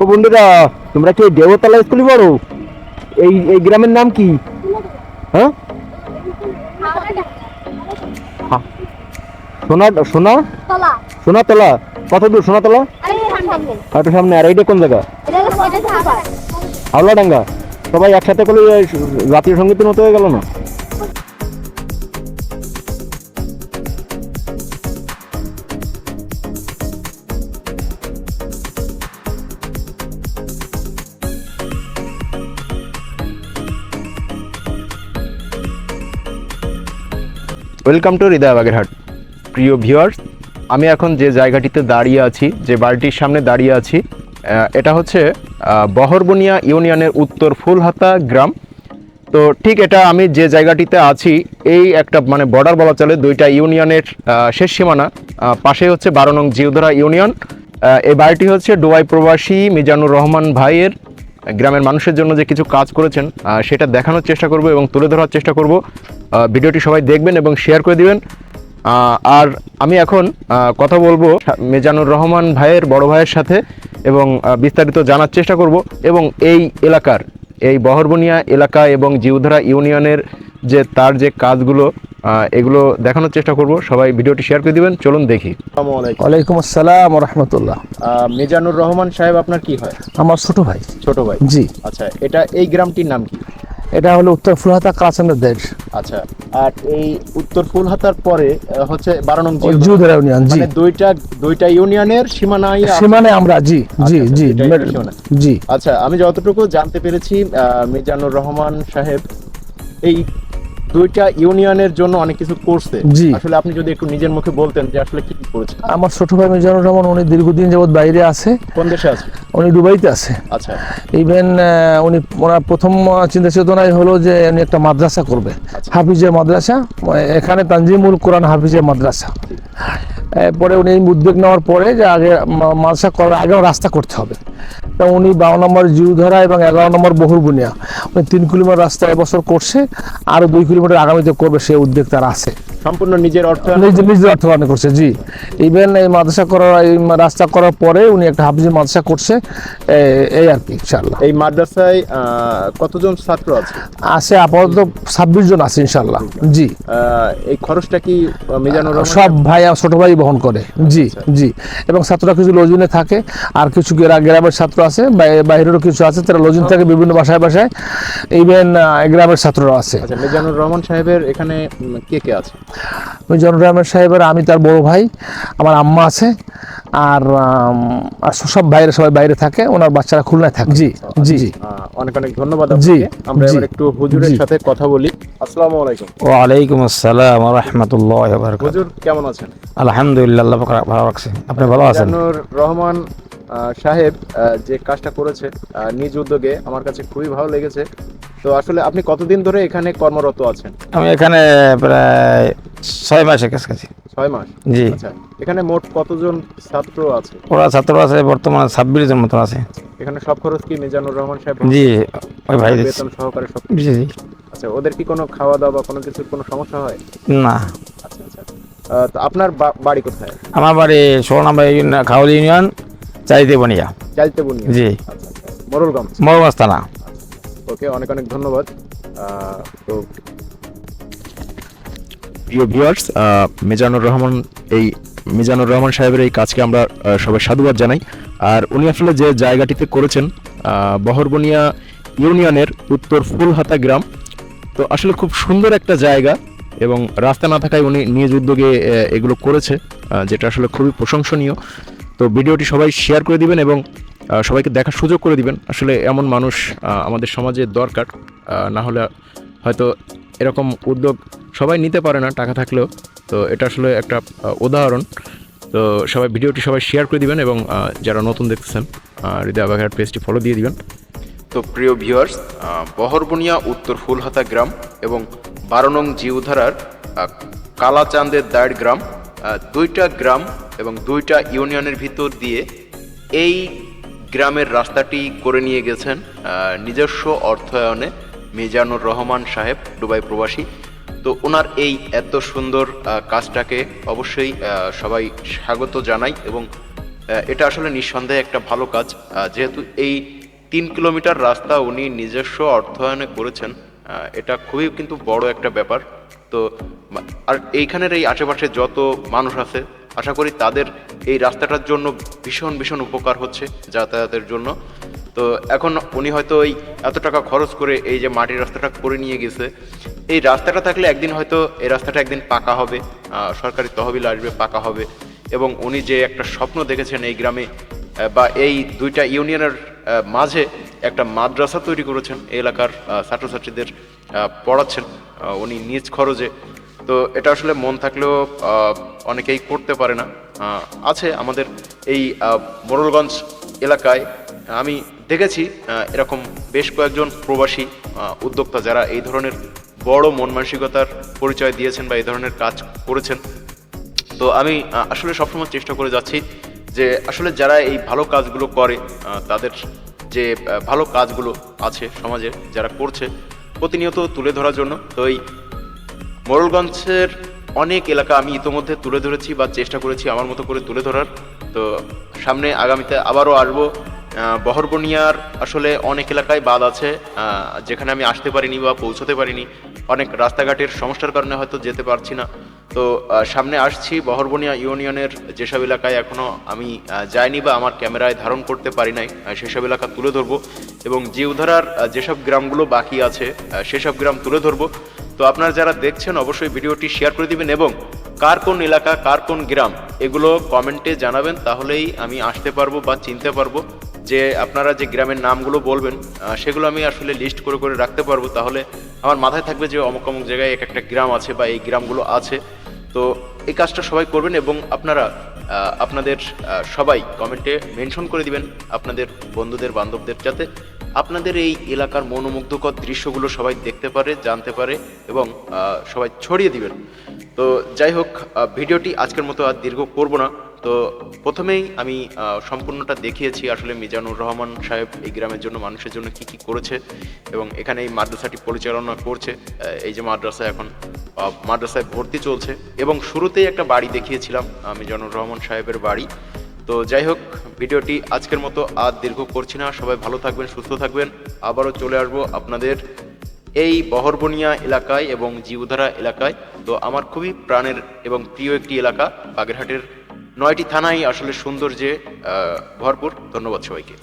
ও বন্ধুরা তোমরা কি দেবতলা স্কুলে পড়ো? এই এই গ্রামের নাম কি? হ্যাঁ? সোনা সোনা? তলা। সোনাতলা। কত দূর সোনাতলা? একটু সামনে আর এইটা কোন জায়গা? হাওলাডাঙ্গা। সবাই একসাথে করলে জাতীয় সঙ্গীতের মতো হয়ে গেল না? ওয়েলকাম টু হৃদয় বাগেরহাট প্রিয় ভিউয়ার্স আমি এখন যে জায়গাটিতে দাঁড়িয়ে আছি, যে বাড়িটির সামনে দাঁড়িয়ে আছি এটা হচ্ছে বহরবনিয়া ইউনিয়নের উত্তর ফুলহাতা গ্রাম। তো ঠিক এটা আমি যে জায়গাটিতে আছি, এই একটা মানে বর্ডার বলা চলে, দুইটা ইউনিয়নের শেষ সীমানা পাশে হচ্ছে বারো নং জিউধরা ইউনিয়ন। এই বাড়িটি হচ্ছে ডুবাই প্রবাসী মিজানুর রহমান ভাইয়ের গ্রামের মানুষের জন্য যে কিছু কাজ করেছেন সেটা দেখানোর চেষ্টা করব এবং তুলে ধরার চেষ্টা করব। ভিডিওটি সবাই দেখবেন এবং শেয়ার করে দিবেন। আর আমি এখন কথা বলব মেজানুর রহমান ভাইয়ের, বড় ভাইয়ের সাথে এবং বিস্তারিত জানার চেষ্টা করব এবং এই এলাকার, এই বহরবনিয়া এলাকা এবং জিউধরা ইউনিয়নের যে তার যে কাজগুলো এগুলো দেখানোর চেষ্টা করব। সবাই ভিডিওটি শেয়ার করে দিবেন। চলুন দেখি। ওয়ালাইকুম আসসালাম রহমতুল্লাহ মেজানুর রহমান সাহেব আপনার কি হয়? আমার ছোট ভাই। ছোট ভাই? জি। আচ্ছা এটা এই গ্রামটির নাম কি? এটা হলো উত্তর ফুলহাতা কালাচান্দের দেশ। আচ্ছা আর এই উত্তর ফুলহাতার পরে হচ্ছে বারো নং ইউনিয়ন জি। মানে দুইটা দুইটা ইউনিয়নের সীমানায় আছে। সীমানে আমরা জি জি আচ্ছা, জি মেড- সীমানা। জি। আচ্ছা আমি যতটুকু জানতে পেরেছি আহ, মিজানুর রহমান সাহেব এই দুইটা ইউনিয়নের জন্য অনেক কিছু করছে। জি। আসলে আপনি যদি একটু নিজের মুখে বলতেন যে আসলে কি কি করেছে আমার ছোট ভাই মিজানুর রহমান উনি দীর্ঘদিন যাবৎ বাইরে আছে। কোন দেশে আছে? উনি দুবাইতে আছে। আচ্ছা। ইভেন উনি ওনার প্রথম চিন্তা চেতনাই হলো যে উনি একটা মাদ্রাসা করবে। আচ্ছা। হাফিজের মাদ্রাসা এখানে তানজিমুল কোরআন হাফিজের মাদ্রাসা। পরে উনি উদ্যোগ নেওয়ার পরে যে আগে মাদ্রাসা করার আগেও রাস্তা করতে হবে। উনি বারো নম্বর জিউধরা এবং এগারো নম্বর বহুরবুনিয়া। উনি তিন কিলোমিটার রাস্তা এবছর করছে, আরও দুই কিলোমিটার আগামীতে করবে সে উদ্যোগ তার আছে। সম্পূর্ণ নিজের অর্থ নিজে নিজের অর্থবান করছে জি। ইভেন এই মাদ্রাসা করার এই রাস্তা করার পরে উনি একটা হাফিজের মাদ্রাসা করছে এই আর কি ইনশাল্লাহ এই মাদ্রাসায় কতজন ছাত্র আছে? আছে আপাতত ছাব্বিশ জন আছে ইনশাল্লাহ জি। এই খরচটা কি মিজানুর সব ভাই ছোট ভাই বহন করে জি জি। এবং ছাত্ররা কিছু লজিনে থাকে আর কিছু গ্রামের ছাত্র আছে বাই- বাইরেরও কিছু আছে তারা লজিন থাকে বিভিন্ন বাসায় বাসায়। ইভেন গ্রামের ছাত্ররা আছে। আচ্ছা মিজানুর রহমান সাহেবের এখানে কে কে আছে? মিজানুর রহমান সাহেবের আমি তার বড় ভাই আমার আম্মা আছে আর আর সব বাইরে সবাই বাইরে থাকে ওনার বাচ্চারা খুলনায় থাকে। জি জি। জি। অনেক অনেক ধন্যবাদ জি, আমরা এবার একটু হুজুরের সাথে কথা বলি। আসসালামু আলাইকুম। ওয়ালাইকুম আসসালাম রহমতুল্লাহ হুজুর কেমন আছেন? আলহামদুলিল্লাহ আল্লাহ পাক ভালো রাখছে। আপনি ভালো আছেন? জানুর রহমান সাহেব যে কাজটা করেছে নিজ উদ্যোগে আমার কাছে খুবই ভালো লেগেছে। তো আসলে আপনি কতদিন ধরে এখানে কর্মরত আছেন? আমি এখানে প্রায় ছয় মাসের কাছাকাছি। ছয় মাস? জি। আচ্ছা এখানে মোট কতজন ছাত্র আছে? ওরা ছাত্র আছে বর্তমানে ছাব্বিশ জন মতন আছে। এখানে সব খরচ কি মিজানুর রহমান সাহেব জি ওই ভাই বেতন সহকারে সব জি জি। আচ্ছা ওদের কি কোনো খাওয়া দাওয়া বা কোনো কিছুর কোনো সমস্যা হয়? না। আচ্ছা আচ্ছা। তো আপনার বাড়ি কোথায়? আমার বাড়ি নম্বর ইউনিয়ন ইউনিয়ন। চাইতে বনিয়া চাইতে বনিয়া জি। আচ্ছা মোরলগঞ্জ থানা। ওকে অনেক অনেক ধন্যবাদ। তো প্রিয় ভিউয়ার্স মিজানুর রহমান এই মিজানুর রহমান সাহেবের এই কাজকে আমরা সবাই সাধুবাদ জানাই। আর উনি আসলে যে জায়গাটিতে করেছেন বহরবনিয়া ইউনিয়নের উত্তর ফুলহাতা গ্রাম তো আসলে খুব সুন্দর একটা জায়গা এবং রাস্তা না থাকায় উনি নিজ উদ্যোগে এগুলো করেছে যেটা আসলে খুবই প্রশংসনীয়। তো ভিডিওটি সবাই শেয়ার করে দিবেন এবং সবাইকে দেখার সুযোগ করে দিবেন। আসলে এমন মানুষ আমাদের সমাজে দরকার। না হলে হয়তো এরকম উদ্যোগ সবাই নিতে পারে না টাকা থাকলেও। তো এটা আসলে একটা উদাহরণ। তো সবাই ভিডিওটি সবাই শেয়ার করে দিবেন এবং যারা নতুন দেখতেছেন হৃদয় আবাঘাট পেজটি ফলো দিয়ে দিবেন। তো প্রিয় ভিউয়ার্স বহরবনিয়া, উত্তর ফুলহাতা গ্রাম এবং বারো নং জিউধারার কালাচাঁদের দায়ের গ্রাম। দুইটা গ্রাম এবং দুইটা ইউনিয়নের ভিতর দিয়ে এই গ্রামের রাস্তাটি করে নিয়ে গেছেন নিজস্ব অর্থায়নে মিজানুর রহমান সাহেব, দুবাই প্রবাসী। তো ওনার এই এত সুন্দর কাজটাকে অবশ্যই সবাই স্বাগত জানাই এবং এটা আসলে নিঃসন্দেহে একটা ভালো কাজ। যেহেতু এই তিন কিলোমিটার রাস্তা উনি নিজস্ব অর্থায়নে করেছেন এটা খুবই কিন্তু বড় একটা ব্যাপার। তো আর এইখানের এই আশেপাশে যত মানুষ আছে, আশা করি তাদের এই রাস্তাটার জন্য ভীষণ ভীষণ উপকার হচ্ছে যাতায়াতের জন্য। তো এখন উনি হয়তো ওই এত টাকা খরচ করে এই যে মাটির রাস্তাটা করে নিয়ে গেছে, এই রাস্তাটা থাকলে একদিন হয়তো এই রাস্তাটা একদিন পাকা হবে সরকারি তহবিল আসবে, পাকা হবে। এবং উনি যে একটা স্বপ্ন দেখেছেন এই গ্রামে বা এই দুইটা ইউনিয়নের মাঝে একটা মাদ্রাসা তৈরি করেছেন এলাকার ছাত্রছাত্রীদের পড়াচ্ছেন উনি নিজ খরচে। তো এটা আসলে মন থাকলেও অনেকেই করতে পারে না। আছে আমাদের এই আহ, মোড়লগঞ্জ এলাকায়। আমি দেখেছি এরকম বেশ কয়েকজন প্রবাসী উদ্যোক্তা যারা এই ধরনের বড় মন মানসিকতার পরিচয় দিয়েছেন বা এই ধরনের কাজ করেছেন। তো আমি আসলে সবসময় চেষ্টা করে যাচ্ছি যে আসলে যারা এই ভালো কাজগুলো করে তাদের যে ভালো কাজগুলো আছে সমাজে যারা করছে, প্রতিনিয়ত তুলে ধরার জন্য। তো এই মোরলগঞ্জের অনেক এলাকা আমি ইতোমধ্যে তুলে ধরেছি বা চেষ্টা করেছি আমার মতো করে তুলে ধরার। তো সামনে আগামীতে আবারও আসব। বহরবনিয়ার আসলে অনেক এলাকায় বাদ আছে যেখানে আমি আসতে পারিনি বা পৌঁছতে পারিনি। অনেক রাস্তাঘাটের সমস্যার কারণে হয়তো যেতে পারছি না। তো সামনে আসছি। বহরবনিয়া ইউনিয়নের যেসব এলাকায় এখনও আমি যাইনি বা আমার ক্যামেরায় ধারণ করতে পারি নাই সেসব এলাকা তুলে ধরবো। এবং জিউধারার যেসব গ্রামগুলো বাকি আছে সেসব গ্রাম তুলে ধরবো। তো আপনারা যারা দেখছেন, অবশ্যই ভিডিওটি শেয়ার করে দিবেন এবং কার কোন এলাকা, কার কোন গ্রাম, এগুলো কমেন্টে জানাবেন, তাহলেই আমি আসতে পারব বা চিনতে পারব যে আপনারা যে গ্রামের নামগুলো বলবেন সেগুলো আমি আসলে লিস্ট করে করে রাখতে পারব। তাহলে আমার মাথায় থাকবে যে অমুক অমুক জায়গায় এক একটা গ্রাম আছে বা এই গ্রামগুলো আছে। তো এই কাজটা সবাই করবেন এবং আপনারা আপনাদের সবাই কমেন্টে মেনশন করে দিবেন আপনাদের বন্ধুদের, বান্ধবদের, যাতে আপনাদের এই এলাকার মনোমুগ্ধকর দৃশ্যগুলো সবাই দেখতে পারে, জানতে পারে এবং সবাই ছড়িয়ে দিবেন। তো যাই হোক ভিডিওটি আজকের মতো আর দীর্ঘ করব না। তো প্রথমেই আমি সম্পূর্ণটা দেখিয়েছি আসলে মিজানুর রহমান সাহেব এই গ্রামের জন্য, মানুষের জন্য কি কি করেছে এবং এখানে এই মাদ্রাসাটি পরিচালনা করছে এই যে মাদ্রাসা এখন মাদ্রাসায় ভর্তি চলছে এবং শুরুতেই একটা বাড়ি দেখিয়েছিলাম মিজানুর রহমান সাহেবের বাড়ি। তো যাই হোক, ভিডিওটি আজকের মতো আর দীর্ঘ করছি না, সবাই ভালো থাকবেন, সুস্থ থাকবেন। আবারও চলে আসব আপনাদের এই বহরবনিয়া এলাকায় এবং জিউধারা এলাকায়। তো আমার খুবই প্রাণের এবং প্রিয় একটি এলাকা, বাগেরহাটের নয়টি থানাই আসলে সৌন্দর্যে ভরপুর। ধন্যবাদ সবাইকে।